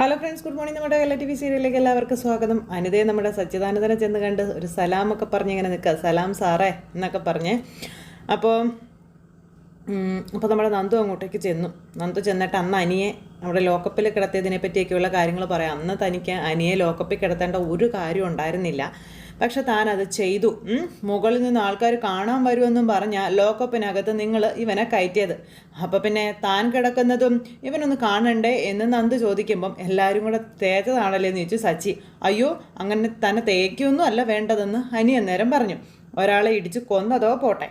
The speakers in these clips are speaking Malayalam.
ഹലോ ഫ്രണ്ട്സ് ഗുഡ് മോർണിംഗ് നമ്മുടെ എല്ലാ ടി വി സീരിയലിലേക്ക് എല്ലാവർക്കും സ്വാഗതം. അനിതയെ നമ്മുടെ സച്ചിദാനന്ദനെ ചെന്ന് കണ്ട് ഒരു സലാം ഒക്കെ പറഞ്ഞ് ഇങ്ങനെ നിൽക്കുക. സലാം സാറേ എന്നൊക്കെ പറഞ്ഞ്. അപ്പോൾ അപ്പോൾ നമ്മുടെ നന്ദു അങ്ങോട്ടേക്ക് ചെന്നു. നന്ദു ചെന്നിട്ട് അന്ന് അനിയെ നമ്മുടെ ലോക്കപ്പിൽ കിടത്തിയതിനെ പറ്റിയൊക്കെയുള്ള കാര്യങ്ങൾ പറയാം. അന്ന് തനിക്ക് അനിയെ ലോക്കപ്പിൽ കിടത്തേണ്ട ഒരു കാര്യം ഉണ്ടായിരുന്നില്ല. പക്ഷെ താൻ അത് ചെയ്തു മുകളിൽ നിന്ന് ആൾക്കാർ കാണാൻ വരുമെന്നും പറഞ്ഞ ലോക്കപ്പിനകത്ത് നിങ്ങൾ ഇവനെ കയറ്റിയത്. അപ്പോൾ പിന്നെ താൻ കിടക്കുന്നതും ഇവനൊന്ന് കാണണ്ടേ എന്ന് നന്ദ് ചോദിക്കുമ്പം എല്ലാവരും കൂടെ തേച്ചതാണല്ലേ എന്ന് ചോദിച്ചു സച്ചി. അയ്യോ അങ്ങനെ തന്നെ തേക്കൊന്നും അല്ല വേണ്ടതെന്ന് അനി അന്നേരം പറഞ്ഞു. ഒരാളെ ഇടിച്ച് കൊന്നതോ പോട്ടെ.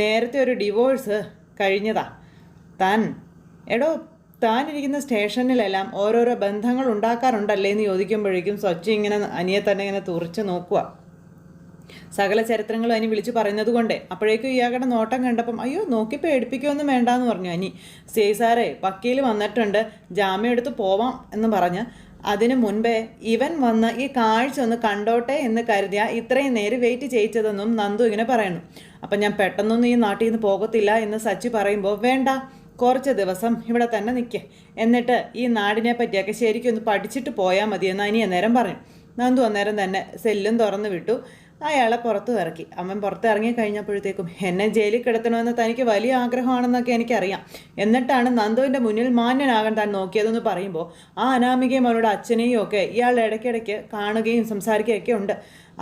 നേരത്തെ ഒരു ഡിവോഴ്സ് കഴിഞ്ഞതാ. താൻ എടോ താനിരിക്കുന്ന സ്റ്റേഷനിലെല്ലാം ഓരോരോ ബന്ധങ്ങൾ ഉണ്ടാക്കാറുണ്ടല്ലേ എന്ന് ചോദിക്കുമ്പോഴേക്കും സ്വച്ഛ ഇങ്ങനെ അനിയെ തന്നെ ഇങ്ങനെ തുറച്ച് നോക്കുക സകല ചരിത്രങ്ങളും അനി വിളിച്ചു പറയുന്നത് കൊണ്ടേ. അപ്പോഴേക്കും ഇയാളുടെ നോട്ടം കണ്ടപ്പം അയ്യോ നോക്കി പേടിപ്പിക്കുകയൊന്നും വേണ്ടാന്ന് പറഞ്ഞു അനി. സേ സാറേ വന്നിട്ടുണ്ട്. ജാമ്യം എടുത്ത് പോവാം എന്ന് പറഞ്ഞ്. അതിനു മുൻപേ ഇവൻ വന്ന് ഈ കാഴ്ച ഒന്ന് കണ്ടോട്ടെ എന്ന് കരുതിയ ഇത്രയും നേരം വെയിറ്റ് ചെയ്യിച്ചതെന്നും നന്ദു ഇങ്ങനെ പറയുന്നു. അപ്പം ഞാൻ പെട്ടെന്നൊന്നും ഈ നാട്ടിൽ നിന്ന് പോകത്തില്ല എന്ന് സച്ചി പറയുമ്പോൾ വേണ്ട. കുറച്ച് ദിവസം ഇവിടെ തന്നെ നിൽക്കുക എന്നിട്ട് ഈ നാടിനെ പറ്റിയൊക്കെ ശരിക്കും ഒന്ന് പഠിച്ചിട്ട് പോയാൽ മതി എന്ന് അനി അന്നേരം പറഞ്ഞു. നന്ദു അന്നേരം തന്നെ സെല്ലും തുറന്നു വിട്ടു. അയാളെ പുറത്തു ഇറക്കി. അവൻ പുറത്ത് ഇറങ്ങി കഴിഞ്ഞപ്പോഴത്തേക്കും എന്നെ ജയിലിൽ കിടത്തണമെന്ന് തനിക്ക് വലിയ ആഗ്രഹമാണെന്നൊക്കെ എനിക്കറിയാം. എന്നിട്ടാണ് നന്ദുവിന്റെ മുന്നിൽ മാന്യനാകാൻ താൻ നോക്കിയതെന്ന് പറയുമ്പോൾ ആ അനാമികയും അവരുടെ അച്ഛനെയും ഒക്കെ ഇയാൾ ഇടയ്ക്കിടയ്ക്ക് കാണുകയും സംസാരിക്കുകയൊക്കെ ഉണ്ട്.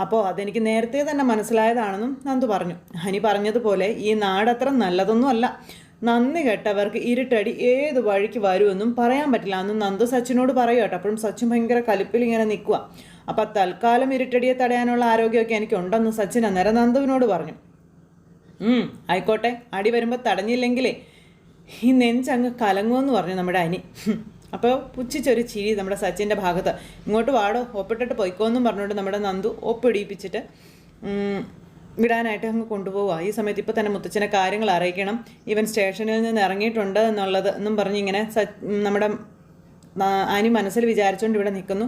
അപ്പോൾ അതെനിക്ക് നേരത്തെ തന്നെ മനസ്സിലായതാണെന്നും നന്ദു പറഞ്ഞു. ഹനി പറഞ്ഞതുപോലെ ഈ നാടത്ര നല്ലതൊന്നും അല്ല. നന്ദി കേട്ടവർക്ക് ഇരുട്ടടി ഏത് വഴിക്ക് വരുമെന്നും പറയാൻ പറ്റില്ല. അന്ന് നന്ദു സച്ചിനോട് പറയുക കേട്ടോ. അപ്പോഴും സച്ചിൻ ഭയങ്കര കലിപ്പിൽ ഇങ്ങനെ നിൽക്കുക അപ്പം തൽക്കാലം ഇരുട്ടടിയെ തടയാനുള്ള ആരോഗ്യമൊക്കെ എനിക്ക് ഉണ്ടെന്ന് സച്ചിൻ അന്നേരം നന്ദുവിനോട് പറഞ്ഞു. ആയിക്കോട്ടെ. അടി വരുമ്പോൾ തടഞ്ഞില്ലെങ്കിലേ ഈ നെഞ്ചങ്ങ് കലങ്ങുമെന്ന് പറഞ്ഞു നമ്മുടെ അനി. അപ്പോൾ പുച്ഛിച്ചൊരു ചിരി നമ്മുടെ സച്ചിന്റെ ഭാഗത്ത്. ഇങ്ങോട്ട് വാടോ. ഒപ്പിട്ടിട്ട് പൊയ്ക്കോന്നും പറഞ്ഞുകൊണ്ട് നമ്മുടെ നന്ദു ഒപ്പിടിയിപ്പിച്ചിട്ട് വിടാനായിട്ട് അങ്ങ് കൊണ്ടുപോവുക ഈ സമയത്ത് ഇപ്പോൾ തന്നെ മുത്തച്ഛനെ കാര്യങ്ങൾ അറിയിക്കണം. ഇവൻ സ്റ്റേഷനിൽ നിന്ന് ഇറങ്ങിയിട്ടുണ്ട് എന്നുള്ളത് എന്നും പറഞ്ഞ് ഇങ്ങനെ നമ്മുടെ ആനി മനസ്സിൽ വിചാരിച്ചുകൊണ്ട് ഇവിടെ നിൽക്കുന്നു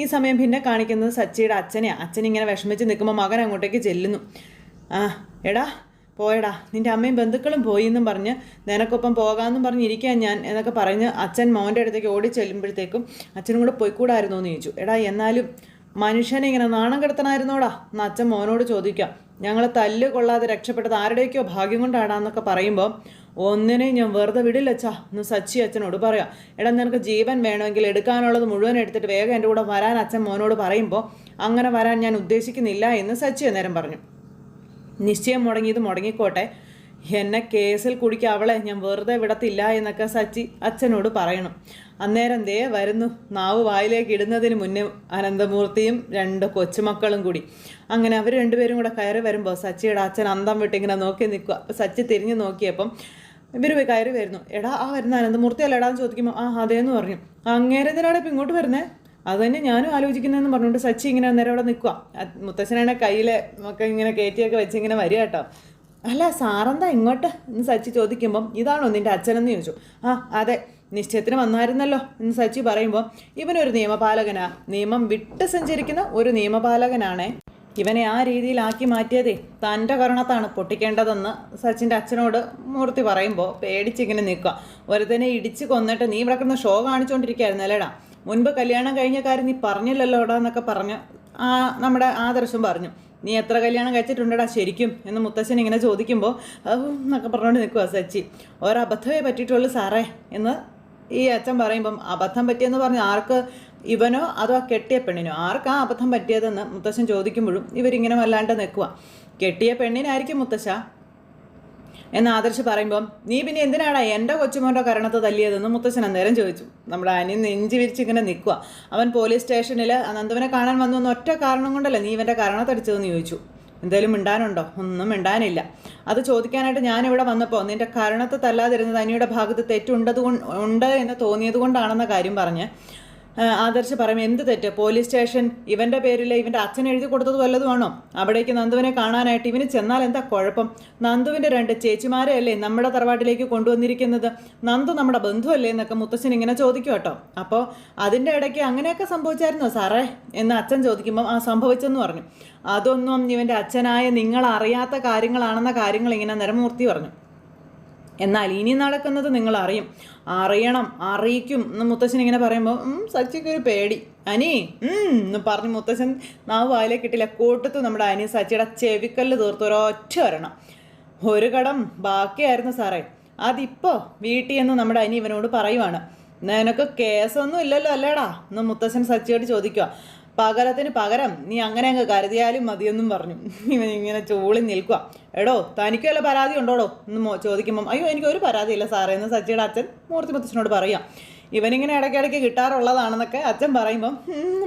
ഈ സമയം പിന്നെ കാണിക്കുന്നത് സച്ചിയുടെ അച്ഛനെയാണ് അച്ഛൻ ഇങ്ങനെ വിഷമിച്ച് നിൽക്കുമ്പോൾ മകൻ അങ്ങോട്ടേക്ക് ചെല്ലുന്നു. ആ എടാ പോയടാ. നിന്റെ അമ്മയും ബന്ധുക്കളും പോയി എന്നും പറഞ്ഞ് നിനക്കൊപ്പം പോകാമെന്നും പറഞ്ഞിരിക്കാൻ ഞാൻ എന്നൊക്കെ പറഞ്ഞ് അച്ഛൻ മോന്റെ അടുത്തേക്ക് ഓടി ചെല്ലുമ്പോഴത്തേക്കും അച്ഛനും കൂടെ പോയിക്കൂടായിരുന്നു എന്ന് ചോദിച്ചു. എടാ എന്നാലും മനുഷ്യനെ ഇങ്ങനെ നാണം കെടുത്തണമായിരുന്നോടാ? എന്ന് അച്ഛൻ മോനോട് ചോദിക്കാം. ഞങ്ങൾ തല്ല് കൊള്ളാതെ രക്ഷപ്പെട്ടത് ആരുടെയൊക്കെയോ ഭാഗ്യം കൊണ്ടാടാന്നൊക്കെ പറയുമ്പോൾ ഒന്നിനെയും ഞാൻ വെറുതെ വിടില്ലച്ചാ എന്ന് സച്ചി അച്ഛനോട് പറയാം. എടാ നിനക്ക് ജീവൻ വേണമെങ്കിൽ എടുക്കാനുള്ളത് മുഴുവൻ എടുത്തിട്ട് വേഗം എന്റെ കൂടെ വരാൻ അച്ഛൻ മോനോട് പറയുമ്പോൾ അങ്ങനെ വരാൻ ഞാൻ ഉദ്ദേശിക്കുന്നില്ല എന്ന് സച്ചി അന്നേരം പറഞ്ഞു. നിശ്ചയം മുടങ്ങിയത് മുടങ്ങിക്കോട്ടെ. എന്നെ കേസിൽ കുടിക്കുക അവളെ ഞാൻ വെറുതെ വിടത്തില്ല എന്നൊക്കെ സച്ചി അച്ഛനോട് പറയണം. അന്നേരം ദേ വരുന്നു. നാവ് വായിലേക്ക് ഇടുന്നതിന് മുന്നേ അനന്തമൂർത്തിയും രണ്ട് കൊച്ചുമക്കളും കൂടി. അങ്ങനെ അവർ രണ്ടുപേരും കൂടെ കയറി വരുമ്പോൾ സച്ചിയുടെ അച്ഛൻ അന്തം വിട്ടിങ്ങനെ നോക്കി നിൽക്കുക. സച്ചി തിരിഞ്ഞു നോക്കിയപ്പം ഇവർ കയറി വരുന്നു. എടാ ആ വരുന്ന അനന്തമൂർത്തി അല്ല എടാന്ന് ചോദിക്കുമ്പോൾ ആ അതേന്ന് പറഞ്ഞു. അങ്ങേരെ എന്തിനാണ് ഇപ്പം ഇങ്ങോട്ട് വരുന്നേ? അത് തന്നെ ഞാനും ആലോചിക്കുന്നതെന്ന് പറഞ്ഞുകൊണ്ട് സച്ചി ഇങ്ങനെ അന്നേരം അവിടെ നിൽക്കുക മുത്തശ്ശനാണ് കയ്യിലെ ഒക്കെ ഇങ്ങനെ കയറ്റിയൊക്കെ വെച്ച് ഇങ്ങനെ വരിക കേട്ടോ. അല്ല സാറെന്താ ഇങ്ങോട്ട് എന്ന് സച്ചി ചോദിക്കുമ്പം ഇതാണോ നിന്റെ അച്ഛനെന്ന് ചോദിച്ചു. ആ അതെ നിശ്ചയത്തിന് വന്നായിരുന്നല്ലോ എന്ന് സച്ചി പറയുമ്പോൾ ഇവനൊരു നിയമപാലകനാ. നിയമം വിട്ട് സഞ്ചരിക്കുന്ന ഒരു നിയമപാലകനാണേ. ഇവനെ ആ രീതിയിലാക്കി മാറ്റിയതേ തന്റെ കരണത്താണ് പൊട്ടിക്കേണ്ടതെന്ന് സച്ചിന്റെ അച്ഛനോട് മൂർത്തി പറയുമ്പോൾ പേടിച്ചിങ്ങനെ നിൽക്കുക. ഒരുത്തനെ ഇടിച്ച് കൊന്നിട്ട് നീ ഇവിടെ കിടന്ന് ഷോ കാണിച്ചുകൊണ്ടിരിക്കുകയായിരുന്നു അല്ലേടാ മുൻപ് കല്യാണം കഴിഞ്ഞ കാര്യം നീ പറഞ്ഞില്ലല്ലോടാ എന്നൊക്കെ പറഞ്ഞ് ആ നമ്മുടെ ആദർശം പറഞ്ഞു. നീ എത്ര കല്യാണം കഴിച്ചിട്ടുണ്ടടാ ശരിക്കും? എന്ന് മുത്തശ്ശൻ ഇങ്ങനെ ചോദിക്കുമ്പോൾ എന്നൊക്കെ പറഞ്ഞുകൊണ്ട് നിൽക്കുക സച്ചി. ഒരബദ്ധമേ പറ്റിയിട്ടുള്ളൂ സാറേ എന്ന് ഈ അച്ഛൻ പറയുമ്പം അബദ്ധം പറ്റിയെന്ന് പറഞ്ഞു ആർക്ക്? ഇവനോ അതോ കെട്ടിയ പെണ്ണിനോ? ആർക്കാ അബദ്ധം പറ്റിയതെന്ന്? മുത്തശ്ശൻ ചോദിക്കുമ്പോഴും ഇവരിങ്ങനെ വല്ലാണ്ട് നിൽക്കുക കെട്ടിയ പെണ്ണിനായിരിക്കും മുത്തശ്ശ. എന്ന് ആദർശ് പറയുമ്പം നീ പിന്നെ എന്തിനാടാ എന്റെ കൊച്ചുമോന്റെ കരണത്ത് തല്ലിയതെന്ന് മുത്തശ്ശൻ അന്നേരം ചോദിച്ചു. നമ്മുടെ അനിയൻ നെഞ്ചി വിരിച്ച് ഇങ്ങനെ നിൽക്കുക അവൻ പോലീസ് സ്റ്റേഷനിൽ അനന്തവനെ കാണാൻ വന്നു എന്ന ഒറ്റ കാരണം കൊണ്ടല്ലേ നീ ഇവന്റെ കരണത്തടിച്ചതെന്ന് ചോദിച്ചു. എന്തേലും മിണ്ടാനുണ്ടോ? ഒന്നും മിണ്ടാനില്ല. അത് ചോദിക്കാനായിട്ട് ഞാൻ ഇവിടെ വന്നപ്പോൾ നിന്റെ കരണത്ത് തല്ലാതിരുന്നത് അനിയുടെ ഭാഗത്ത് തെറ്റുണ്ടത് ഉണ്ട് എന്ന് തോന്നിയത് കൊണ്ടാണെന്ന കാര്യം പറഞ്ഞ് ആദർശ് പറയും എന്ത് തെറ്റ്? പോലീസ് സ്റ്റേഷൻ ഇവന്റെ പേരിൽ ഇവന്റെ അച്ഛൻ എഴുതി കൊടുത്തത് വല്ലതുമാണോ അവിടേക്ക് നന്ദുവിനെ കാണാനായിട്ട് ഇവന് ചെന്നാൽ എന്താ കുഴപ്പം? നന്ദുവിന്റെ രണ്ട് ചേച്ചിമാരെ അല്ലേ നമ്മുടെ തറവാട്ടിലേക്ക് കൊണ്ടുവന്നിരിക്കുന്നത്? നന്ദു നമ്മുടെ ബന്ധുവല്ലേ എന്നൊക്കെ മുത്തശ്ശൻ ഇങ്ങനെ ചോദിക്കും കേട്ടോ. അപ്പോൾ അതിന്റെ ഇടയ്ക്ക് അങ്ങനെയൊക്കെ സംഭവിച്ചായിരുന്നോ സാറേ? എന്ന് അച്ഛൻ ചോദിക്കുമ്പോൾ ആ സംഭവിച്ചെന്ന് പറഞ്ഞു. അതൊന്നും ഇവന്റെ അച്ഛനായ നിങ്ങൾ അറിയാത്ത കാര്യങ്ങളാണെന്ന കാര്യങ്ങൾ ഇങ്ങനെ നിരമൂർത്തി പറഞ്ഞു. എന്നാൽ ഇനി നടക്കുന്നത് നിങ്ങൾ അറിയും അറിയണം അറിയിക്കും എന്ന് മുത്തശ്ശൻ ഇങ്ങനെ പറയുമ്പോൾ സച്ചിക്ക് ഒരു പേടി. അനി എന്ന് പറഞ്ഞ് മുത്തശ്ശൻ നാവ് വായിലേ കിട്ടില്ല കൂട്ടത്ത് നമ്മുടെ അനി സച്ചിയുടെ ചെവിക്കല്ല് തീർത്ത് ഒരൊറ്റ വരണം ഒരു കടം ബാക്കിയായിരുന്നു സാറേ. അതിപ്പോ വീട്ടിൽ എന്ന് നമ്മുടെ അനി ഇവനോട് പറയുവാണ്. നിനക്ക് കേസൊന്നും ഇല്ലല്ലോ അല്ലേടാ? എന്ന് മുത്തശ്ശൻ സച്ചിയോട് ചോദിക്കുക പകരത്തിന് പകരം നീ അങ്ങനെ അങ്ങ് കരുതിയാലും മതിയെന്നും പറഞ്ഞു. ഇവൻ ഇങ്ങനെ ചൂളി നിൽക്കുക എടോ തനിക്ക് വല്ല പരാതി ഉണ്ടോടോ? എന്ന് ചോദിക്കുമ്പം അയ്യോ എനിക്ക് ഒരു പരാതിയില്ല സാറേ എന്ന് സച്ചിയുടെ അച്ഛൻ മൂർത്തി മുത്തച്ഛനോട് പറയാം. ഇവനിങ്ങനെ ഇടയ്ക്കിടയ്ക്ക് കിട്ടാറുള്ളതാണെന്നൊക്കെ അച്ഛൻ പറയുമ്പം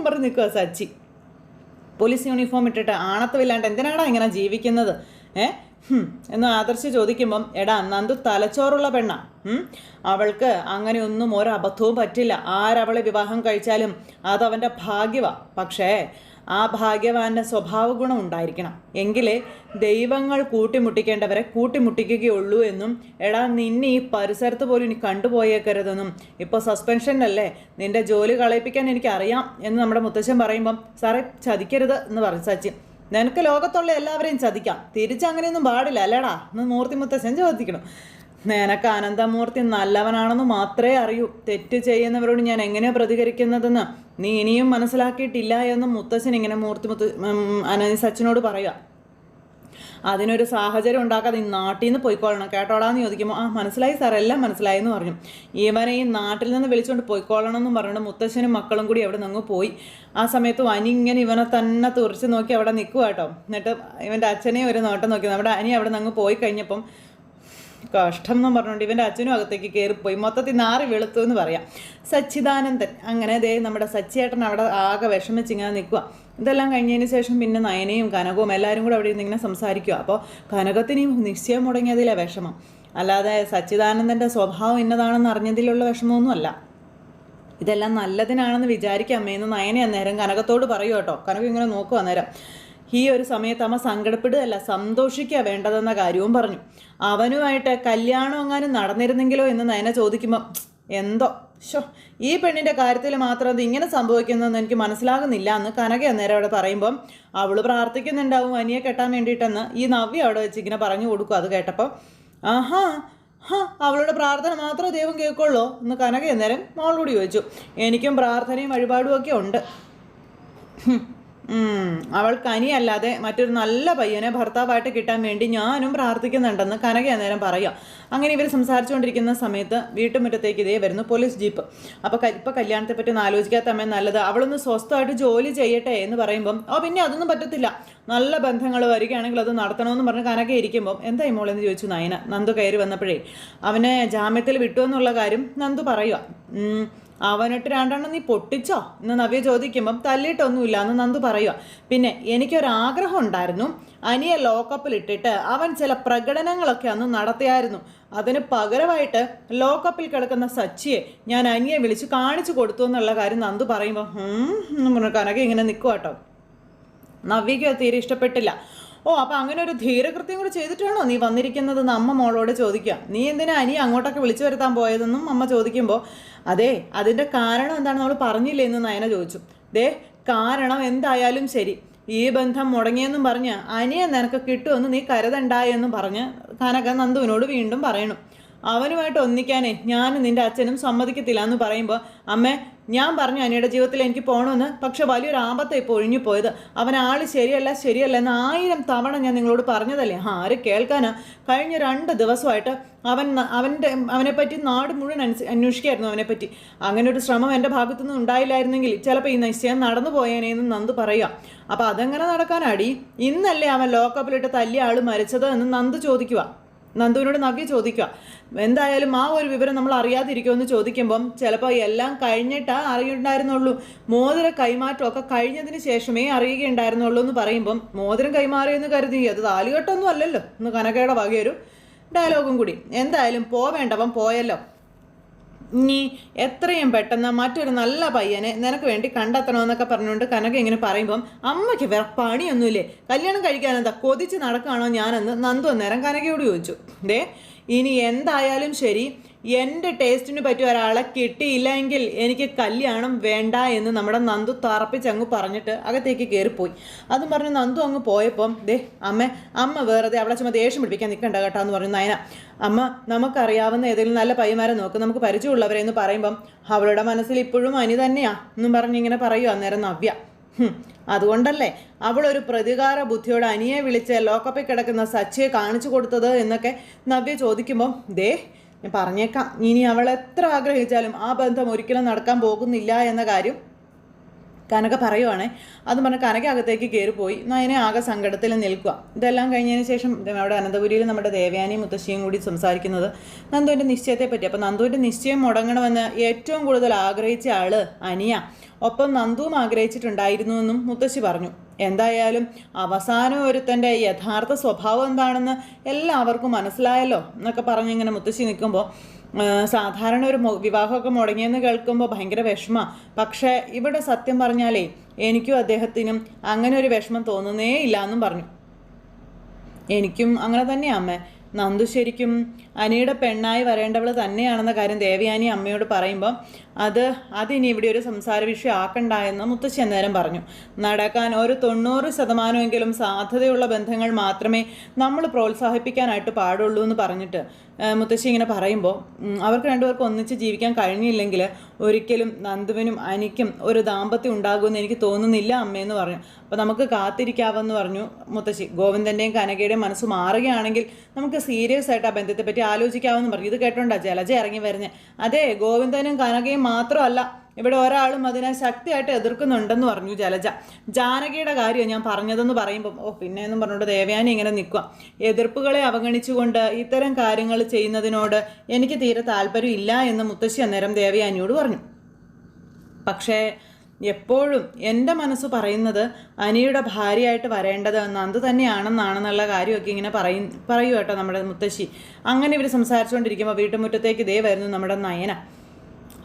പറഞ്ഞ് നിൽക്കുക സച്ചി. പോലീസ് യൂണിഫോം ഇട്ടിട്ട് ആണത്തമില്ലാണ്ട് എന്തിനാടാ ഇങ്ങനെ ജീവിക്കുന്നത്? ഏ? ഹും, എന്ന് ആദർശ് ചോദിക്കുമ്പം എടാ നന്ദു തലച്ചോറുള്ള പെണ്ണ. അവൾക്ക് അങ്ങനെ ഒന്നും ഒരബദ്ധവും പറ്റില്ല. ആരവളെ വിവാഹം കഴിച്ചാലും അതവന്റെ ഭാഗ്യവാ. പക്ഷേ ആ ഭാഗ്യവാന്റെ സ്വഭാവ ഗുണം ഉണ്ടായിരിക്കണം. എങ്കിലേ ദൈവങ്ങൾ കൂട്ടിമുട്ടിക്കേണ്ടവരെ കൂട്ടിമുട്ടിക്കുകയുള്ളൂ എന്നും എടാ നിന്നെ ഈ പരിസരത്ത് പോലും ഇനി കണ്ടുപോയേക്കരുതെന്നും. ഇപ്പോൾ സസ്പെൻഷനല്ലേ? നിന്റെ ജോലി കളയിപ്പിക്കാൻ എനിക്കറിയാം. എന്ന് നമ്മുടെ മുത്തശ്ശൻ പറയുമ്പം സാറേ ചതിക്കരുത് എന്ന് പറഞ്ഞു സച്ചിൻ. നിനക്ക് ലോകത്തുള്ള എല്ലാവരെയും ചതിക്കാം. തിരിച്ചങ്ങനെയൊന്നും പാടില്ല അല്ലേടാ? എന്ന് മൂർത്തി മുത്തശ്ശൻ ചോദിക്കണം നിനക്ക് അനന്തമൂർത്തി നല്ലവനാണെന്ന് മാത്രമേ അറിയൂ. തെറ്റ് ചെയ്യുന്നവരോട് ഞാൻ എങ്ങനെയാണ് പ്രതികരിക്കുന്നതെന്ന് നീ ഇനിയും മനസ്സിലാക്കിയിട്ടില്ല എന്ന് മുത്തശ്ശൻ ഇങ്ങനെ മൂർത്തി മുത്ത ഉം, അനനി സച്ചിനോട് പറയുക. അതിനൊരു സാഹചര്യം ഉണ്ടാക്കാതെ ഈ നാട്ടിൽ നിന്ന് പോയിക്കോളണം കേട്ടോടാന്ന് ചോദിക്കുമ്പോൾ ആ മനസ്സിലായി സാർ എല്ലാം മനസ്സിലായി എന്ന് പറഞ്ഞു. ഇവനെ ഈ നാട്ടിൽ നിന്ന് വിളിച്ചുകൊണ്ട് പോയിക്കോളണം എന്ന് പറഞ്ഞിട്ട് മുത്തശ്ശനും മക്കളും കൂടി അവിടെ നിന്ന് പോയി. ആ സമയത്ത് അനി ഇങ്ങനെ ഇവനെ തന്നെ തുറച്ച് നോക്കി അവിടെ നിൽക്കുക കേട്ടോ എന്നിട്ട് ഇവന്റെ അച്ഛനെയും ഒരു നോട്ടം നോക്കി. നമ്മുടെ അനി അവിടെ നിന്ന് പോയി കഴിഞ്ഞപ്പം കഷ്ടം എന്ന് പറഞ്ഞുകൊണ്ട് ഇവന്റെ അച്ഛനും അകത്തേക്ക് കയറിപ്പോയി മൊത്തത്തിൽ നാറി വെളുത്തു എന്ന് പറയാം. സച്ചിദാനന്ദൻ. അങ്ങനെ ദേ നമ്മുടെ സച്ചിയേട്ടൻ അവിടെ ആകെ വിഷമിച്ച് ഇങ്ങനെ നിൽക്കുക ഇതെല്ലാം കഴിഞ്ഞതിന് ശേഷം പിന്നെ നയനയും കനകവും എല്ലാവരും കൂടെ അവിടെ ഇന്നിങ്ങനെ സംസാരിക്കുക അപ്പോൾ കനകത്തിനെയും നിശ്ചയം മുടങ്ങിയതിലെ വിഷമം. അല്ലാതെ സച്ചിദാനന്ദന്റെ സ്വഭാവം ഇന്നതാണെന്ന് അറിഞ്ഞതിലുള്ള വിഷമമൊന്നുമല്ല. ഇതെല്ലാം നല്ലതിനാണെന്ന് വിചാരിക്കാം അമ്മയെന്ന് നയനെ അന്നേരം കനകത്തോട് പറയൂ കേട്ടോ. കനകം ഇങ്ങനെ നോക്കുക അന്നേരം. ഈ ഒരു സമയത്ത് അമ്മ സങ്കടപ്പെടുകയല്ല സന്തോഷിക്കുക വേണ്ടതെന്ന കാര്യവും പറഞ്ഞു. അവനുമായിട്ട് കല്യാണം എങ്ങാനും നടന്നിരുന്നെങ്കിലോ എന്ന് നയന ചോദിക്കുമ്പോൾ എന്തോ? ഷോ ഈ പെണ്ണിന്റെ കാര്യത്തിൽ മാത്രം അത് ഇങ്ങനെ സംഭവിക്കുന്നതെന്ന് എനിക്ക് മനസ്സിലാകുന്നില്ല എന്ന് കനക അന്നേരം അവിടെ പറയുമ്പം അവൾ പ്രാർത്ഥിക്കുന്നുണ്ടാവും അനിയെ കെട്ടാൻ വേണ്ടിയിട്ടെന്ന്. ഈ നവ്യ അവിടെ വെച്ച് ഇങ്ങനെ പറഞ്ഞു കൊടുക്കും അത് കേട്ടപ്പോൾ ആഹാ ഹാ അവളുടെ പ്രാർത്ഥന മാത്രമേ ദൈവം കേൾക്കുള്ളൂ? എന്ന് കനക അന്നേരം മോളോട് ചോദിച്ചു. എനിക്കും പ്രാർത്ഥനയും വഴിപാടും ഒക്കെ ഉണ്ട്. അവൾക്ക് അനിയല്ലാതെ മറ്റൊരു നല്ല പയ്യനെ ഭർത്താവായിട്ട് കിട്ടാൻ വേണ്ടി ഞാനും പ്രാർത്ഥിക്കുന്നുണ്ടെന്ന് കനക അന്നേരം പറയാം അങ്ങനെ ഇവർ സംസാരിച്ചുകൊണ്ടിരിക്കുന്ന സമയത്ത് വീട്ടുമുറ്റത്തേക്ക് ഇതേ വരുന്നു പോലീസ് ജീപ്പ്. അപ്പോൾ ഇപ്പോൾ കല്യാണത്തെ പറ്റി ആലോചിക്കാത്ത അമ്മ നല്ലത്. അവളൊന്ന് സ്വസ്ഥമായിട്ട് ജോലി ചെയ്യട്ടെ എന്ന് പറയുമ്പം ഓ പിന്നെ അതൊന്നും പറ്റത്തില്ല. നല്ല ബന്ധങ്ങൾ വരികയാണെങ്കിൽ അത് നടത്തണമെന്ന് പറഞ്ഞ് കനക ഇരിക്കുമ്പം എന്തായി മോളെന്ന് ചോദിച്ചു നയന. നന്ദു കയറി വന്നപ്പോഴേ അവനെ ജാമ്യത്തിൽ വിട്ടു എന്നുള്ള കാര്യം നന്ദു പറയുക. അവനിട്ട് രണ്ടെണ്ണം നീ പൊട്ടിച്ചോ? എന്ന് നവ്യ ചോദിക്കുമ്പം തല്ലിയിട്ടൊന്നുമില്ല എന്ന് നന്ദു പറയുക പിന്നെ എനിക്കൊരാഗ്രഹം ഉണ്ടായിരുന്നു. അനിയ ലോക്കപ്പിലിട്ടിട്ട് അവൻ ചില പ്രകടനങ്ങളൊക്കെ അന്ന് നടത്തിയായിരുന്നു. അതിന് പകരമായിട്ട് ലോക്കപ്പിൽ കിടക്കുന്ന സച്ചിയെ ഞാൻ അനിയെ വിളിച്ച് കാണിച്ചു കൊടുത്തു എന്നുള്ള കാര്യം നന്ദു പറയുമ്പോൾ കനക ഇങ്ങനെ നിൽക്കുക കേട്ടോ നവ്യയ്ക്ക് തീരെ ഇഷ്ടപ്പെട്ടില്ല. ഓ അപ്പം അങ്ങനെ ഒരു ധീരകൃത്യം കൂടി ചെയ്തിട്ടാണോ നീ വന്നിരിക്കുന്നത് എന്ന് അമ്മ മോളോട് ചോദിക്കുക. നീ എന്തിനാ അനി അങ്ങോട്ടൊക്കെ വിളിച്ചു വരുത്താൻ പോയതെന്നും അമ്മ ചോദിക്കുമ്പോൾ അതെ അതിന്റെ കാരണം എന്താണ് നമ്മൾ പറഞ്ഞില്ലേ എന്ന് നയന ചോദിച്ചു. ദേ കാരണം എന്തായാലും ശരി. ഈ ബന്ധം മുടങ്ങിയെന്നും പറഞ്ഞ് അനിയെ നിനക്ക് കിട്ടുമെന്ന് നീ കരുതണ്ടായെന്നും പറഞ്ഞ് കനക നന്ദുവിനോട് വീണ്ടും പറയണം. അവനുമായിട്ട് ഒന്നിക്കാനേ ഞാനും നിന്റെ അച്ഛനും സമ്മതിക്കത്തില്ല എന്ന് പറയുമ്പോൾ അമ്മേ ഞാൻ പറഞ്ഞു അനിയുടെ ജീവിതത്തിൽ എനിക്ക് പോകണമെന്ന് പക്ഷെ വലിയൊരു ആപത്തെ ഇപ്പോൾ ഒഴിഞ്ഞു പോയത്. അവൻ ആൾ ശരിയല്ല ശരിയല്ല എന്ന് ആയിരം തവണ ഞാൻ നിങ്ങളോട് പറഞ്ഞതല്ലേ? ആര് കേൾക്കാനാ? കഴിഞ്ഞ രണ്ട് ദിവസമായിട്ട് അവൻ അവന്റെ അവനെപ്പറ്റി നാട് മുഴുവൻ അനുസ അന്വേഷിക്കായിരുന്നു അവനെപ്പറ്റി. അങ്ങനെ ഒരു ശ്രമം എന്റെ ഭാഗത്തുനിന്ന് ഉണ്ടായില്ലായിരുന്നെങ്കിൽ ചിലപ്പോൾ ഈ നിശ്ചയം നടന്നു പോയേനെ നന്ദ് നന്ദു പറയുക അപ്പോൾ അതെങ്ങനെ നടക്കാനാടി? ഇന്നല്ലേ അവൻ ലോക്കപ്പിലിട്ട് തല്ലിയ ആൾ മരിച്ചത് എന്ന് നന്ദു ചോദിക്കുക നന്ദുവിനോട് നവ്യ ചോദിക്കുക. എന്തായാലും ആ ഒരു വിവരം നമ്മൾ അറിയാതിരിക്കുമെന്ന് ചോദിക്കുമ്പം ചിലപ്പോൾ എല്ലാം കഴിഞ്ഞിട്ടാ അറിയുണ്ടായിരുന്നുള്ളൂ. മോതിര കൈമാറ്റമൊക്കെ കഴിഞ്ഞതിന് ശേഷമേ അറിയുകയുണ്ടായിരുന്നുള്ളൂ എന്ന് പറയുമ്പം മോതിരം കൈമാറിയെന്ന് കരുതി. അത് താലികെട്ടൊന്നും അല്ലല്ലോ. ഒന്ന് കനകയുടെ വകയൊരു ഡയലോഗും കൂടി. എന്തായാലും പോവേണ്ടവൻ പോയല്ലോ. നീ എത്രയും പെട്ടെന്ന് മറ്റൊരു നല്ല പയ്യനെ നിനക്ക് വേണ്ടി കണ്ടെത്തണമെന്നൊക്കെ പറഞ്ഞുകൊണ്ട് കനക ഇങ്ങനെ പറയുമ്പം അമ്മയ്ക്ക് വേറെ പണിയൊന്നുമില്ലേ? കല്യാണം കഴിക്കാനെന്താ കൊതിച്ച് നടക്കുകയാണോ ഞാനെന്ന് നന്ദു അന്നേരം കനകയോട് ചോദിച്ചു. ദേ ഇനി എന്തായാലും ശരി എന്റെ ടേസ്റ്റിന് പറ്റിയ ഒരാളെ കിട്ടിയില്ലെങ്കിൽ എനിക്ക് കല്യാണം വേണ്ട എന്ന് നമ്മുടെ നന്ദു തറപ്പിച്ച് അങ്ങ് പറഞ്ഞിട്ട് അകത്തേക്ക് കയറിപ്പോയി അതും പറഞ്ഞ് നന്ദു അങ്ങ് പോയപ്പം ദേ അമ്മ അമ്മ വേറെ അവളെ ചുമ്മാ ദേഷ്യം പിടിപ്പിക്കാൻ നിൽക്കണ്ട കേട്ടോ എന്ന് പറഞ്ഞു നയന. അമ്മ നമുക്കറിയാവുന്ന ഏതെങ്കിലും നല്ല പയ്യന്മാരെ നോക്ക് നമുക്ക് പരിചയമുള്ളവരെ എന്ന് പറയുമ്പം അവളുടെ മനസ്സിൽ ഇപ്പോഴും അനി തന്നെയാ എന്നും പറഞ്ഞ് ഇങ്ങനെ പറയുക അന്നേരം നവ്യ. അതുകൊണ്ടല്ലേ അവളൊരു പ്രതികാര ബുദ്ധിയോട് അനിയെ വിളിച്ച് ലോക്കപ്പിൽ കിടക്കുന്ന സച്ചിയെ കാണിച്ചു കൊടുത്തത് എന്നൊക്കെ നവ്യ ചോദിക്കുമ്പം ദേ ഞാൻ പറഞ്ഞേക്കാം. ഇനി അവൾ എത്ര ആഗ്രഹിച്ചാലും ആ ബന്ധം ഒരിക്കലും നടക്കാൻ പോകുന്നില്ല എന്ന കാര്യം കനക പറയുവാണേ അതും പറഞ്ഞ കനക അകത്തേക്ക് കയറിപ്പോയി നയനെ ആകെ സങ്കടത്തിൽ നിൽക്കുക ഇതെല്ലാം കഴിഞ്ഞതിന് ശേഷം അവിടെ അനന്തപുരിയിൽ നമ്മുടെ ദേവയാനിയും മുത്തശ്ശിയും കൂടി സംസാരിക്കുന്നത് നന്ദുവിന്റെ നിശ്ചയത്തെ പറ്റി അപ്പോൾ നന്ദുവിന്റെ നിശ്ചയം മുടങ്ങണമെന്ന് ഏറ്റവും കൂടുതൽ ആഗ്രഹിച്ച ആൾ അനിയ. ഒപ്പം നന്ദുവും ആഗ്രഹിച്ചിട്ടുണ്ടായിരുന്നു എന്നും മുത്തശ്ശി പറഞ്ഞു. എന്തായാലും അവസാനം ഒരുത്തന്റെ യഥാർത്ഥ സ്വഭാവം എന്താണെന്ന് എല്ലാവർക്കും മനസ്സിലായല്ലോ എന്നൊക്കെ പറഞ്ഞിങ്ങനെ മുത്തശ്ശി നിൽക്കുമ്പോൾ സാധാരണ ഒരു വിവാഹമൊക്കെ മുടങ്ങിയെന്ന് കേൾക്കുമ്പോൾ ഭയങ്കര വിഷമ. പക്ഷേ ഇവിടെ സത്യം പറഞ്ഞാലേ എനിക്കും അദ്ദേഹത്തിനും അങ്ങനെ ഒരു വിഷമം തോന്നുന്നേ ഇല്ല എന്നും പറഞ്ഞു. എനിക്കും അങ്ങനെ തന്നെയാ അമ്മേ. നന്ദു ശരിക്കും അനിയുടെ പെണ്ണായി വരേണ്ടവൾ തന്നെയാണെന്ന കാര്യം ദേവയാനി അമ്മയോട് പറയുമ്പോൾ അത് അതിനി ഇവിടെ ഒരു സംസാര വിഷയം ആക്കണ്ട എന്ന് മുത്തശ്ശി അന്നേരം പറഞ്ഞു. നടക്കാൻ ഒരു തൊണ്ണൂറ് ശതമാനമെങ്കിലും സാധ്യതയുള്ള ബന്ധങ്ങൾ മാത്രമേ നമ്മൾ പ്രോത്സാഹിപ്പിക്കാനായിട്ട് പാടുള്ളൂ എന്ന് പറഞ്ഞിട്ട് മുത്തശ്ശി ഇങ്ങനെ പറയുമ്പോൾ അവർക്ക് രണ്ടുപേർക്കും ഒന്നിച്ച് ജീവിക്കാൻ കഴിഞ്ഞില്ലെങ്കിൽ ഒരിക്കലും നന്ദുവിനും അനിക്കും ഒരു ദാമ്പത്യം ഉണ്ടാകുമെന്ന് എനിക്ക് തോന്നുന്നില്ല അമ്മയെന്ന് പറഞ്ഞു. അപ്പോൾ നമുക്ക് കാത്തിരിക്കാവെന്ന് പറഞ്ഞു മുത്തശ്ശി. ഗോവിന്ദന്റെയും കനകയുടെയും മനസ്സ് മാറുകയാണെങ്കിൽ നമുക്ക് സീരിയസ് ആയിട്ട് ആ ബന്ധത്തെ പറ്റി ആലോചിക്കാമെന്ന് പറഞ്ഞു. ഇത് കേട്ടോണ്ടാ ജലജ ഇറങ്ങി വരുന്നത് അതെ ഗോവിന്ദനും കനകയും മാത്രമല്ല ഇവിടെ ഒരാളും അതിനെ ശക്തിയായിട്ട് എതിർക്കുന്നുണ്ടെന്ന് പറഞ്ഞു ജലജ. ജാനകിയുടെ കാര്യം ഞാൻ പറഞ്ഞതെന്ന് പറയുമ്പോൾ ഓ പിന്നെ എന്നും പറഞ്ഞുകൊണ്ട് ദേവയാനി ഇങ്ങനെ നിൽക്കുക എതിർപ്പുകളെ അവഗണിച്ചുകൊണ്ട് ഇത്തരം കാര്യങ്ങൾ ചെയ്യുന്നതിനോട് എനിക്ക് തീരെ താല്പര്യം ഇല്ല എന്ന് മുത്തശ്ശി അന്നേരം ദേവയാനിയോട് പറഞ്ഞു. പക്ഷേ എപ്പോഴും എന്റെ മനസ്സ് പറയുന്നത് അനിയുടെ ഭാര്യയായിട്ട് വരേണ്ടത് നന്ദു തന്നെയാണെന്നാണെന്നുള്ള കാര്യമൊക്കെ ഇങ്ങനെ പറയും പറയൂ കേട്ടോ നമ്മുടെ മുത്തശ്ശി. അങ്ങനെ ഇവർ സംസാരിച്ചുകൊണ്ടിരിക്കുമ്പോൾ വീട്ടുമുറ്റത്തേക്ക് ഇതേ വരുന്നു നമ്മുടെ നയന.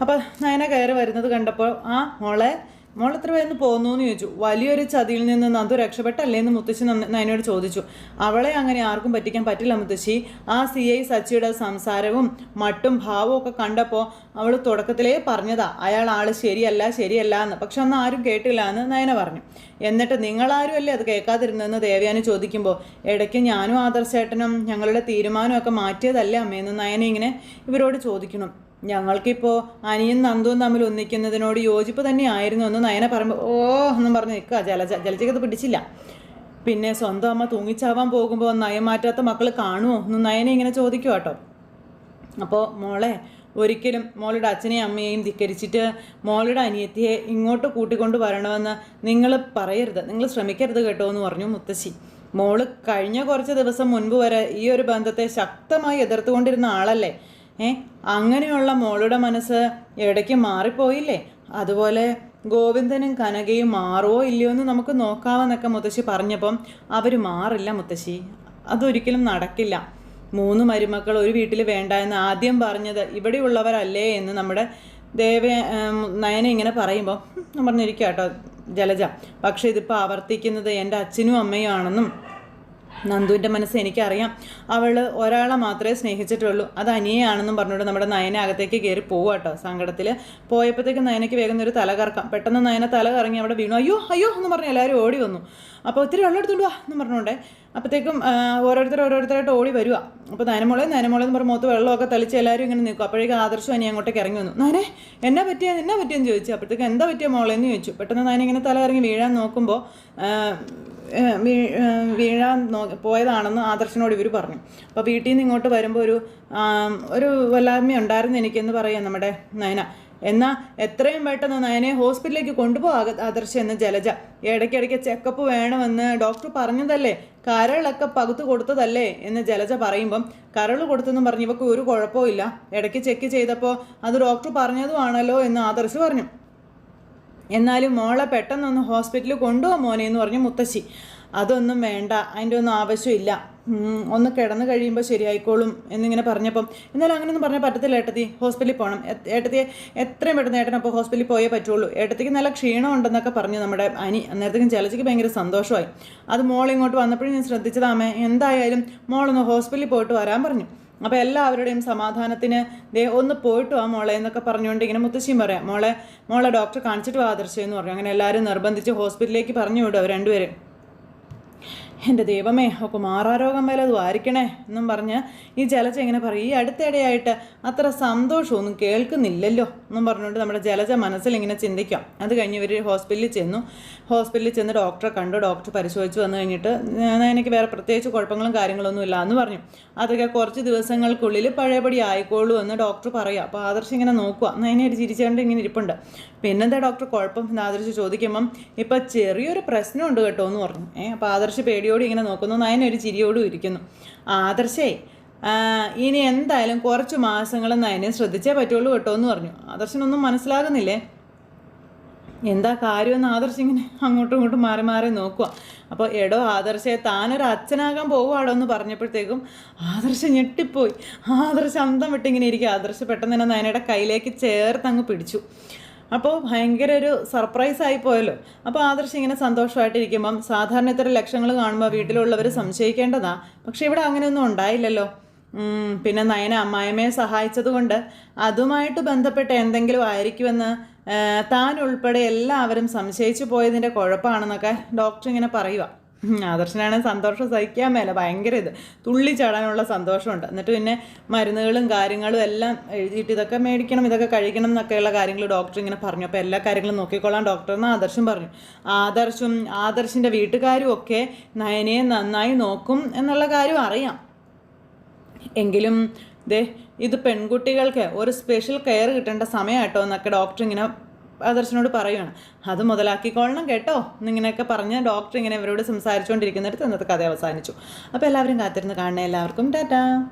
അപ്പോൾ നയന കയറി വരുന്നത് കണ്ടപ്പോൾ ആ മോളെ മോൾ എത്ര പേരുന്ന് പോകുന്നു എന്ന് ചോദിച്ചു. വലിയൊരു ചതിയിൽ നിന്ന് നന്ദു രക്ഷപ്പെട്ടല്ലേ എന്ന് മുത്തശ്ശി നന്നതിനോട് ചോദിച്ചു. അവളെ അങ്ങനെ ആർക്കും പറ്റിക്കാൻ പറ്റില്ല മുത്തശ്ശി. ആ സി ഐ സച്ചിയുടെ സംസാരവും മട്ടും ഭാവവും ഒക്കെ കണ്ടപ്പോൾ അവൾ തുടക്കത്തിലേ പറഞ്ഞതാ. അയാൾ ആൾ ശരിയല്ല ശരിയല്ല എന്ന്. പക്ഷെ അന്ന് ആരും കേട്ടില്ല എന്ന് നയന പറഞ്ഞു. എന്നിട്ട് നിങ്ങളാരും അല്ലേ അത് കേൾക്കാതിരുന്നതെന്ന് ദേവയാനി ചോദിക്കുമ്പോൾ ഇടയ്ക്ക് ഞാനും ആദർശേട്ടനും ഞങ്ങളുടെ തീരുമാനമൊക്കെ മാറ്റിയതല്ലേ അമ്മയെന്ന് നയന ഇങ്ങനെ ഇവരോട് ചോദിക്കണം ഞങ്ങൾക്കിപ്പോൾ അനിയും നന്ദുവും തമ്മിൽ ഒന്നിക്കുന്നതിനോട് യോജിപ്പ് തന്നെയായിരുന്നു എന്ന് നയന പറയുമ്പോൾ ഓ എന്നും പറഞ്ഞ് നിൽക്കുക. ജല ജലജയ്ക്ക് പിടിച്ചില്ല. പിന്നെ സ്വന്തം അമ്മ തൂങ്ങിച്ചാവാൻ പോകുമ്പോൾ നയം മാറ്റാത്ത മക്കൾ കാണുമോ എന്ന് നയന ഇങ്ങനെ ചോദിക്കുക കേട്ടോ അപ്പോൾ മോളെ ഒരിക്കലും മോളുടെ അച്ഛനെയും അമ്മയെയും ധിക്കരിച്ചിട്ട് മോളുടെ അനിയത്തിയെ ഇങ്ങോട്ട് കൂട്ടിക്കൊണ്ട് വരണമെന്ന് നിങ്ങൾ പറയരുത്. നിങ്ങൾ ശ്രമിക്കരുത് കേട്ടോ എന്ന് പറഞ്ഞു മുത്തശ്ശി. മോൾ കഴിഞ്ഞ കുറച്ച് ദിവസം മുൻപ് വരെ ഈ ഒരു ബന്ധത്തെ ശക്തമായി എതിർത്തുകൊണ്ടിരുന്ന ആളല്ലേ? ഏ? അങ്ങനെയുള്ള മോളുടെ മനസ്സ് ഇടയ്ക്ക് മാറിപ്പോയില്ലേ? അതുപോലെ ഗോവിന്ദനും കനകയും മാറുമോ ഇല്ലയോ എന്ന് നമുക്ക് നോക്കാമെന്നൊക്കെ മുത്തശ്ശി പറഞ്ഞപ്പം അവർ മാറില്ല മുത്തശ്ശി. അതൊരിക്കലും നടക്കില്ല. മൂന്ന് മരുമക്കൾ ഒരു വീട്ടിൽ വേണ്ട എന്ന് ആദ്യം പറഞ്ഞത് ഇവിടെയുള്ളവരല്ലേ എന്ന് നമ്മുടെ ദേവ നയന ഇങ്ങനെ പറയുമ്പോൾ പറഞ്ഞിരിക്കാം കേട്ടോ ജലജ. പക്ഷേ ഇതിപ്പോൾ ആവർത്തിക്കുന്നത് എന്റെ അച്ഛനും അമ്മയും ആണെന്നും നന്ദുവിന്റെ മനസ്സ് എനിക്കറിയാം. അവൾ ഒരാളെ മാത്രമേ സ്നേഹിച്ചിട്ടുള്ളൂ. അത് അനിയയാണെന്നും പറഞ്ഞുകൊണ്ട് നമ്മുടെ നയന അകത്തേക്ക് കയറി പോവുക കേട്ടോ സങ്കടത്തിൽ പോയപ്പോഴത്തേക്ക് നയനയ്ക്ക് വേഗം ഒരു തല കറക്കാം. പെട്ടെന്ന് നയന തല കറങ്ങി അവിടെ വീണു. അയ്യോ അയ്യോ എന്ന് പറഞ്ഞ് എല്ലാവരും ഓടി വന്നു. അപ്പോൾ ഒത്തിരി വെള്ളം എടുത്തോണ്ട് വാ എന്ന് പറഞ്ഞുകൊണ്ടേ. അപ്പോഴത്തേക്കും ഓരോരുത്തർ ഓരോരുത്തരായിട്ട് ഓടി വരിക അപ്പോൾ നയനമോളെ നയനമോളെ എന്ന് പറഞ്ഞ് മുഖത്ത് വെള്ളമൊക്കെ തളിച്ച് എല്ലാവരും ഇങ്ങനെ നിൽക്കും. അപ്പോഴേക്കും ആദർശം അനി അങ്ങോട്ടേക്ക് ഇറങ്ങി വന്നു. നാനേ എന്നാ പറ്റിയ എന്നാ പറ്റിയെന്ന് ചോദിച്ചു? അപ്പോഴത്തേക്ക് എന്താ പറ്റിയ മോളെ? എന്ന് ചോദിച്ചു. പെട്ടെന്ന് നാനിങ്ങനെ തല ഇറങ്ങി വീഴാൻ നോക്കുമ്പോൾ വീഴാൻ പോയതാണെന്ന് ആദർശനോട് ഇവർ പറഞ്ഞു. അപ്പോൾ വീട്ടിൽ നിന്ന് ഇങ്ങോട്ട് വരുമ്പോൾ ഒരു ഒരു വല്ലായ്മ ഉണ്ടായിരുന്നു എനിക്കെന്ന് പറയാം നമ്മുടെ നയന. എന്നാൽ എത്രയും പെട്ടെന്ന് നയനെ ഹോസ്പിറ്റലിലേക്ക് കൊണ്ടുപോകാ ആദർശ എന്ന് ജലജ. ഇടയ്ക്കിടയ്ക്ക് ചെക്കപ്പ് വേണമെന്ന് ഡോക്ടർ പറഞ്ഞതല്ലേ? കരളൊക്കെ പകുത്ത് കൊടുത്തതല്ലേ? എന്ന് ജലജ പറയുമ്പം കരൾ കൊടുത്തെന്നും പറഞ്ഞ് ഇവക്ക് ഒരു കുഴപ്പവും ഇല്ല. ഇടയ്ക്ക് ചെക്ക് ചെയ്തപ്പോൾ അത് ഡോക്ടർ പറഞ്ഞതുമാണല്ലോ എന്ന് ആദർശ് പറഞ്ഞു. എന്നാലും മോളെ പെട്ടെന്നൊന്ന് ഹോസ്പിറ്റലിൽ കൊണ്ടുപോകാൻ മോനെ എന്ന് പറഞ്ഞു മുത്തശ്ശി. അതൊന്നും വേണ്ട അതിന്റെ ഒന്നും ആവശ്യമില്ല. ഒന്ന് കിടന്നു കഴിയുമ്പോൾ ശരിയായിക്കോളും എന്നിങ്ങനെ പറഞ്ഞപ്പം എന്നാലും അങ്ങനെയൊന്നും പറഞ്ഞാൽ പറ്റത്തില്ല ഏട്ടത്തി ഹോസ്പിറ്റലിൽ പോകണം ഏട്ടത്തിയെ എത്രയും പെട്ടെന്ന് ഏട്ടനപ്പോൾ ഹോസ്പിറ്റലിൽ പോയേ പറ്റുള്ളൂ. ഏട്ടത്തിക്ക് നല്ല ക്ഷീണം ഉണ്ടെന്നൊക്കെ പറഞ്ഞു നമ്മുടെ അനി. അന്നേരത്തേക്കും ജലജിക്ക് ഭയങ്കര സന്തോഷമായി. അത് മോൾ ഇങ്ങോട്ട് വന്നപ്പോഴും ഞാൻ ശ്രദ്ധിച്ചതാമേ എന്തായാലും മോളൊന്ന് ഹോസ്പിറ്റലിൽ പോയിട്ട് വരാൻ പറഞ്ഞു. അപ്പോൾ എല്ലാവരുടെയും സമാധാനത്തിന് ദേ ഒന്ന് പോയിട്ട് വാ മോളെ എന്നൊക്കെ പറഞ്ഞുകൊണ്ട് ഇങ്ങനെ മുത്തശ്ശിയും പറയാം മോളെ മോളെ ഡോക്ടറെ കാണിച്ചിട്ട് വാ ആദർശം എന്ന് പറഞ്ഞു. അങ്ങനെ എല്ലാവരും നിർബന്ധിച്ച് ഹോസ്പിറ്റലിലേക്ക് പറഞ്ഞു വിടും അവർ രണ്ടുപേരും. എന്റെ ദൈവമേ ഒക്കെ മാറാരോഗം വല്ലതും ആയിരിക്കണേ എന്നും പറഞ്ഞ് ഈ ജലജ ഇങ്ങനെ പറയും. ഈ അടുത്തിടെയായിട്ട് അത്ര സന്തോഷമൊന്നും കേൾക്കുന്നില്ലല്ലോ എന്നും പറഞ്ഞുകൊണ്ട് നമ്മുടെ ജലജ മനസ്സിൽ ഇങ്ങനെ ചിന്തിക്കാം. അത് കഴിഞ്ഞ് ഇവർ ഹോസ്പിറ്റലിൽ ചെന്നു. ഹോസ്പിറ്റലിൽ ചെന്ന് ഡോക്ടറെ കണ്ടു. ഡോക്ടർ പരിശോധിച്ച് വന്നു കഴിഞ്ഞിട്ട് "ഞാൻ- എനിക്ക് വേറെ പ്രത്യേകിച്ച് കുഴപ്പങ്ങളും കാര്യങ്ങളൊന്നും ഇല്ല എന്ന് പറഞ്ഞു. അതൊക്കെ കുറച്ച് ദിവസങ്ങൾക്കുള്ളിൽ പഴയപടി ആയിക്കോളൂ എന്ന് ഡോക്ടർ പറയാം. അപ്പോൾ ആദർശം ഇങ്ങനെ നോക്കുക അതിനെ ചിരിച്ചുകൊണ്ട് ഇങ്ങനെ ഇരിപ്പുണ്ട്. പിന്നെന്താ ഡോക്ടർ കുഴപ്പം? ആദർശ് ചോദിക്കുമ്പം ഇപ്പം ചെറിയൊരു പ്രശ്നമുണ്ട് കേട്ടോ എന്ന് പറഞ്ഞു. ഏഹ് അപ്പോൾ ആദർശ് പേടിയോട് ഇങ്ങനെ നോക്കുന്നു. നയനൊരു ചിരിയോടും ഇരിക്കുന്നു. ആദർശേ ഇനി എന്തായാലും കുറച്ച് മാസങ്ങൾ നയനെ ശ്രദ്ധിച്ചേ പറ്റുള്ളൂ കേട്ടോ എന്ന് പറഞ്ഞു. ആദർശനൊന്നും മനസ്സിലാകുന്നില്ലേ? എന്താ കാര്യമെന്ന് ആദർശ് ഇങ്ങനെ അങ്ങോട്ടും ഇങ്ങോട്ടും മാറി മാറി നോക്കുക അപ്പോൾ എടോ ആദർശയെ താനൊരു അച്ഛനാകാൻ പോവുകയാടോ എന്ന് പറഞ്ഞപ്പോഴത്തേക്കും ആദർശ ഞെട്ടിപ്പോയി. ആദർശ അന്തം വിട്ടിങ്ങനെ ഇരിക്കുക ആദർശ പെട്ടെന്ന് തന്നെ നയനയുടെ കയ്യിലേക്ക് ചേർത്ത് അങ്ങ് പിടിച്ചു. അപ്പോൾ ഭയങ്കര ഒരു സർപ്രൈസ് ആയി പോയല്ലോ. അപ്പോൾ ആദർശ് ഇങ്ങനെ സന്തോഷമായിട്ടിരിക്കുമ്പം സാധാരണ ഇത്തരം ലക്ഷങ്ങൾ കാണുമ്പോൾ വീട്ടിലുള്ളവർ സംശയിക്കേണ്ടതാ. പക്ഷേ ഇവിടെ അങ്ങനെയൊന്നും ഉണ്ടായില്ലല്ലോ. പിന്നെ നയന അമ്മായിമ്മയെ സഹായിച്ചതുകൊണ്ട് അതുമായിട്ട് ബന്ധപ്പെട്ട എന്തെങ്കിലും ആയിരിക്കുമെന്ന് താൻ ഉൾപ്പെടെ എല്ലാവരും സംശയിച്ചു പോയതിന്റെ കുഴപ്പമാണെന്നൊക്കെ ഡോക്ടർ ഇങ്ങനെ പറയുക ഉം, ആദർശനാണെങ്കിൽ സന്തോഷം സഹിക്കാൻ മേല. ഭയങ്കര ഇത്. തുള്ളി ചാടാനുള്ള സന്തോഷമുണ്ട്. എന്നിട്ട് പിന്നെ മരുന്നുകളും കാര്യങ്ങളും എല്ലാം എഴുതിയിട്ട് ഇതൊക്കെ മേടിക്കണം ഇതൊക്കെ കഴിക്കണം എന്നൊക്കെയുള്ള കാര്യങ്ങൾ ഡോക്ടർ ഇങ്ങനെ പറഞ്ഞു. അപ്പോൾ എല്ലാ കാര്യങ്ങളും നോക്കിക്കോളാം. ഡോക്ടർ എന്ന് ആദർശം പറഞ്ഞു. ആദർശും ആദർശിന്റെ വീട്ടുകാരും ഒക്കെ നയനയെ നന്നായി നോക്കും എന്നുള്ള കാര്യം അറിയാം. എങ്കിലും ദേ ഇത് പെൺകുട്ടികൾക്ക് ഒരു സ്പെഷ്യൽ കെയർ കിട്ടേണ്ട സമയമായിട്ടോ എന്നൊക്കെ ഡോക്ടർ ഇങ്ങനെ ആദർശനോട് പറയുകയാണ് അത് മുതലാക്കിക്കൊള്ളണം കേട്ടോ. എന്നിങ്ങനെയൊക്കെ പറഞ്ഞ് ഡോക്ടർ ഇങ്ങനെ ഇവരോട് സംസാരിച്ചുകൊണ്ടിരിക്കുന്നിടത്ത് ഇന്നത്തെ കഥ അവസാനിച്ചു. അപ്പോൾ എല്ലാവരും കാത്തിരുന്ന് കാണണേ. എല്ലാവർക്കും ടാറ്റാ.